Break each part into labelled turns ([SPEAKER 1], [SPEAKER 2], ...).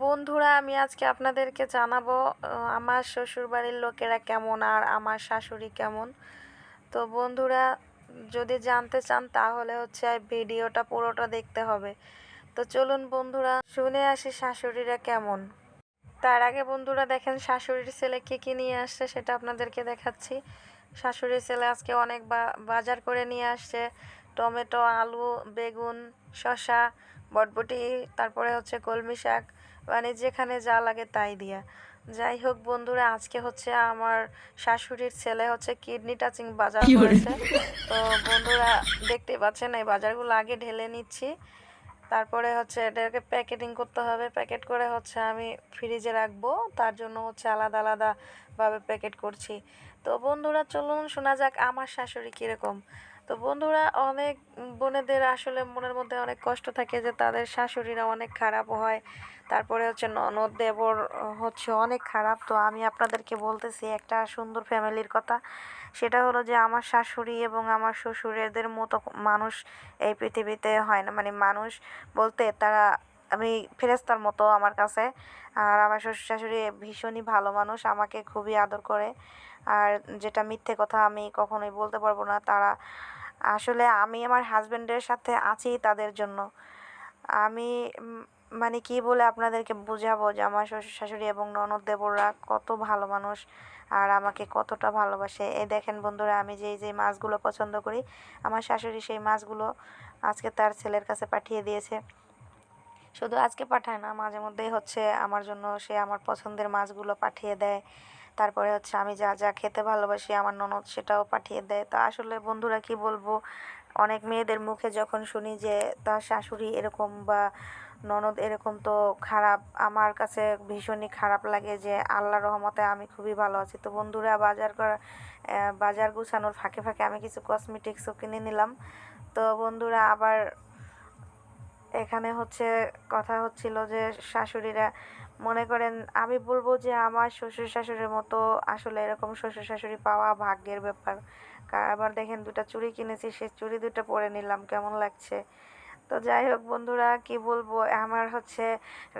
[SPEAKER 1] বন্ধুরা, আমি আজকে আপনাদেরকে জানাব আমার শ্বশুরবাড়ির লোকেরা কেমন আর আমার শাশুড়ি কেমন। তো বন্ধুরা, যদি জানতে চান তাহলে হচ্ছে ভিডিওটা পুরোটা দেখতে হবে। তো চলুন বন্ধুরা, শুনে আসি শাশুড়িরা কেমন। তার আগে বন্ধুরা দেখেন, শাশুড়ির ছেলে কী কী নিয়ে আসছে সেটা আপনাদেরকে দেখাচ্ছি। শাশুড়ির ছেলে আজকে অনেক বাজার করে নিয়ে আসছে। টমেটো, আলু, বেগুন, শসা বটবটি তারপরে হচ্ছে কলমি শাক মানে যেখানে যা লাগে তাই দিয়া। যাই হোক বন্ধুরা আজকে হচ্ছে আমার শাশুড়ির ছেলে হচ্ছে কিডনি টাচিং বাজার করেছে। তো বন্ধুরা দেখতে পাচ্ছেন এই বাজারগুলো আগে ঢেলে নিচ্ছি। তারপরে হচ্ছে এটাকে প্যাকেটিং করতে হবে। প্যাকেট করে হচ্ছে আমি ফ্রিজে রাখব। তার জন্য হচ্ছে আলাদা আলাদাভাবে প্যাকেট করছি। তো বন্ধুরা চলুন শোনা যাক আমার শাশুড়ি কীরকম। তো বন্ধুরা অনেক বোনেদের আসলে মনের মধ্যে অনেক কষ্ট থাকে যে তাদের শাশুড়িরা অনেক খারাপ হয়। তারপরে হচ্ছে ননদ দেবর হচ্ছে অনেক খারাপ। তো আমি আপনাদেরকে বলতেছি একটা সুন্দর ফ্যামিলির কথা। সেটা হলো যে আমার শাশুড়ি এবং আমার শ্বশুর এদের মতো মানুষ এই পৃথিবীতে হয় না। মানে মানুষ বলতে তারা, আমি ফেরেস্তার মতো আমার কাছে। আর আমার শ্বশুর, শাশুড়ি ভীষণই ভালো মানুষ, আমাকে খুবই আদর করে। আর যেটা মিথ্যে কথা আমি কখনোই বলতে পারব না। তারা আসলে আমি আমার হাজবেন্ডের সাথে আছি তাদের জন্য। আমি মানে কি বলে আপনাদেরকে বোঝাবো যে আমার শ্বশুর শাশুড়ি এবং ননদ দেবররা কত ভালো মানুষ আর আমাকে কতটা ভালোবাসে। এই দেখেন বন্ধুরা, আমি যেই যে মাছগুলো পছন্দ করি, আমার শাশুড়ি সেই মাছগুলো আজকে তার ছেলের কাছে পাঠিয়ে দিয়েছে। শুধু আজকে পাঠায় না মাঝে মধ্যেই হচ্ছে আমার জন্য সে আমার পছন্দের মাছগুলো পাঠিয়ে দেয়। তারপরে হচ্ছে আমি যা যা খেতে ভালোবাসি আমার ননদ সেটাও পাঠিয়ে দেয়। তো আসলে বন্ধুরা কি বলব, অনেক মেয়েদের মুখে যখন শুনি যে তার শাশুড়ি এরকম বা ননদ এরকম তো খারাপ, আমার কাছে ভীষণই খারাপ লাগে যে আল্লাহ রহমতে আমি খুবই ভালো আছি। তো বন্ধুরা বাজার করা বাজার গুছানোর ফাঁকে ফাঁকে আমি কিছু কসমেটিক্সও কিনে নিলাম। তো বন্ধুরা আবার এখানে হচ্ছে কথা হচ্ছিল যে শাশুড়িরা মনে করেন, আমি বলব যে আমার শ্বশুর শাশুড়ির মতো আসলে এরকম শ্বশুর শাশুড়ি পাওয়া ভাগ্যের ব্যাপার। আবার দেখেন দুটা চুড়ি কিনেছি সে চুড়ি দুটো পরে নিলাম, কেমন লাগছে? তো যাই হোক বন্ধুরা, কি বলব, আমার হচ্ছে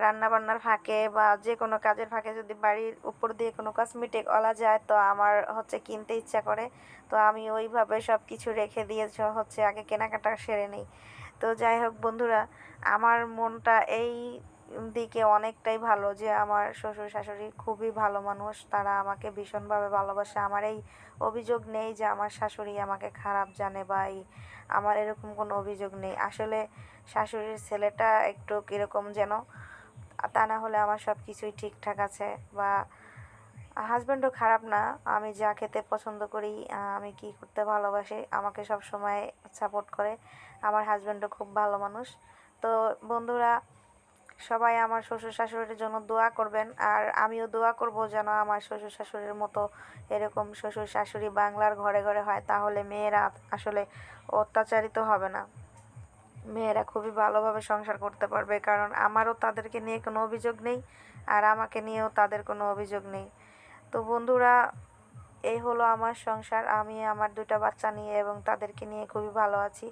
[SPEAKER 1] রান্না বান্নার ফাঁকে বা যে কোনো কাজের ফাঁকে যদি বাড়ির উপর দিয়ে কোনো কসমেটিক অলা যায়, তো আমার হচ্ছে কিনতে ইচ্ছা করে। তো আমি ওইভাবে সব কিছু রেখে দিয়ে হচ্ছে আগে কেনাকাটা সেরে নিই। তো যাই হোক বন্ধুরা, আমার মনটা এই দিকে অনেকটাই ভালো যে আমার শ্বশুর শাশুড়ি খুবই ভালো মানুষ, তারা আমাকে ভীষণভাবে ভালোবাসে। আমার এই অভিযোগ নেই যে আমার শাশুড়ি আমাকে খারাপ জানে বা এই আমার এরকম কোনো অভিযোগ নেই। আসলে শাশুড়ির ছেলেটা একটু কীরকম যেন, তা না হলে আমার সব কিছুই ঠিকঠাক আছে বা হাজব্যান্ডও খারাপ না, আমি যা খেতে পছন্দ করি আমি কি করতে ভালোবাসি, আমাকে সব সময় সাপোর্ট করে। আমার হাজব্যান্ডও খুব ভালো মানুষ। তো বন্ধুরা, সবাই আমার শ্বশুর শাশুড়ির জন্য দোয়া করবেন, আর আমিও দোয়া করব যেন আমার শ্বশুর শাশুড়ির মতো এরকম শ্বশুর শাশুড়ি বাংলার ঘরে ঘরে হয়, তাহলে মেয়েরা আসলে অত্যাচারিত হবে না। মেয়েরা খুবই ভালোভাবে সংসার করতে পারবে, কারণ আমারও তাদেরকে নিয়ে কোনো অভিযোগ নেই, আর আমাকে নিয়েও তাদের কোনো অভিযোগ নেই। তো বন্ধুরা, এই হলো আমার সংসার। আমি আমার দুটো বাচ্চা নিয়ে এবং তাদেরকে নিয়ে খুবই ভালো আছি।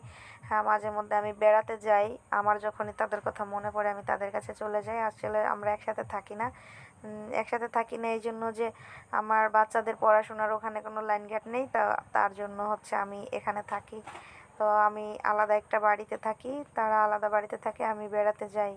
[SPEAKER 1] হ্যাঁ মাঝে মধ্যে আমি বেড়াতে যাই। আমার যখনই তাদের কথা মনে পড়ে, আমি তাদের কাছে চলে যাই। আসলে আমরা একসাথে থাকি না। একসাথে থাকি না এই জন্য যে আমার বাচ্চাদের পড়াশোনার ওখানে কোনো লাইন গ্যাট নেই। তা, তার জন্য হচ্ছে আমি এখানে থাকি। তো আমি আলাদা একটা বাড়িতে থাকি। তারা আলাদা বাড়িতে থাকে, আমি বেড়াতে যাই।